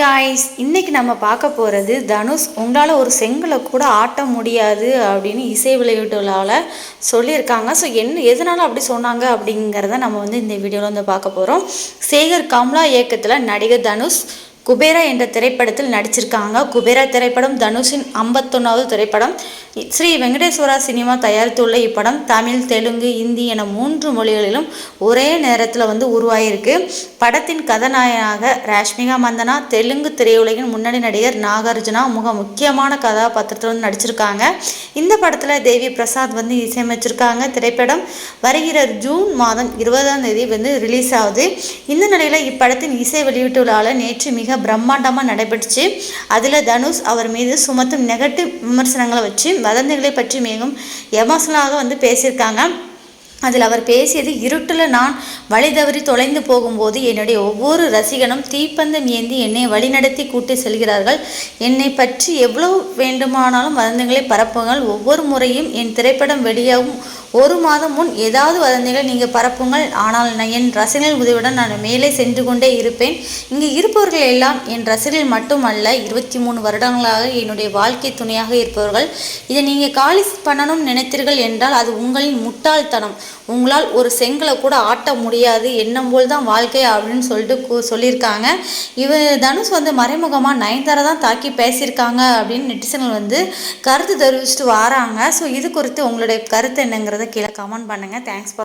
Guys இன்னைக்கு நம்ம பார்க்க போகிறது தனுஷ் உங்களால் ஒரு செங்கலை கூட ஆட்ட முடியாது அப்படின்னு இசை விளையாட்டுகளால் சொல்லியிருக்காங்க. ஸோ என்ன எதனால் அப்படி சொன்னாங்க அப்படிங்கிறத நம்ம வந்து இந்த வீடியோவில் வந்து பார்க்க போகிறோம் சேகர் கம்லா இயக்கத்தில் நடிகர் தனுஷ் குபேரா என்ற திரைப்படத்தில் நடிச்சிருக்காங்க. குபேரா திரைப்படம் தனுஷின் ஐம்பத்தொன்னாவது திரைப்படம். ஸ்ரீ வெங்கடேஸ்வரா சினிமா தயாரித்துள்ள இப்படம் தமிழ் தெலுங்கு இந்தி என மூன்று மொழிகளிலும் ஒரே நேரத்தில் வந்து உருவாகியிருக்கு படத்தின் கதாநாயகனாக ராஷ்மிகா மந்தனா தெலுங்கு திரையுலகின் முன்னணி நடிகர் நாகார்ஜுனா மிக முக்கியமான கதாபாத்திரத்தில் வந்து நடிச்சிருக்காங்க. இந்த படத்தில் தேவி பிரசாத் வந்து இசையமைச்சிருக்காங்க. திரைப்படம் வருகிற ஜூன் மாதம் இருபதாம் தேதி வந்து ரிலீஸ் ஆகுது. இந்த நிலையில் இப்படத்தின் இசை வெளியீட்டு விழாவில் நேற்று மிக பிரம்மாண்டமாக நடைபெற்றுச்சு. அதில் தனுஷ் அவர் மீது சுமத்தும் நெகட்டிவ் விமர்சனங்களை வச்சு வதந்திகளை பற்றி மிகவும் எமோஷனலாக வந்து பேசியிருக்காங்க. அதில் அவர் பேசியது இருட்டில் நான் வழி தவறி தொலைந்து போகும்போது என்னுடைய ஒவ்வொரு ரசிகனும் தீப்பந்தம் ஏந்தி என்னை வழிநடத்தி கூட்டி செல்கிறார்கள். என்னை பற்றி எவ்வளவு வேண்டுமானாலும் வதந்தங்களை பரப்புங்கள். ஒவ்வொரு முறையும் என் திரைப்படம் வெளியாகும் ஒரு மாதம் முன் ஏதாவது வதந்திகள் நீங்கள் பரப்புங்கள். ஆனால் நான் என் ரசிகர்கள் உதவியுடன் நான் மேலே சென்று கொண்டே இருப்பேன். இங்கே இருப்பவர்கள் எல்லாம் என் ரசிகர்கள் மட்டுமல்ல இருபத்தி மூணு வருடங்களாக என்னுடைய வாழ்க்கை துணையாக இருப்பவர்கள். இதை நீங்கள் காலி பண்ணணும் நினைத்தீர்கள் என்றால் அது உங்களின் முட்டாள்தனம். உங்களால் ஒரு செங்கலை கூட ஆட்ட முடியாது. எண்ணம் போல் தான் வாழ்க்கை அப்படின்னு சொல்லிட்டு சொல்லியிருக்காங்க. இவ தனுஷ் வந்து மறைமுகமாக நயன்தாரா தான் தாக்கி பேசியிருக்காங்க அப்படின்னு நெட்டிசன்கள் வந்து கருத்து தெரிவிச்சுட்டு வராங்க. ஸோ இது குறித்து உங்களுடைய கருத்து என்னங்கிறத கீழே கமெண்ட் பண்ணுங்கள் தேங்க்ஸ் ஃபார்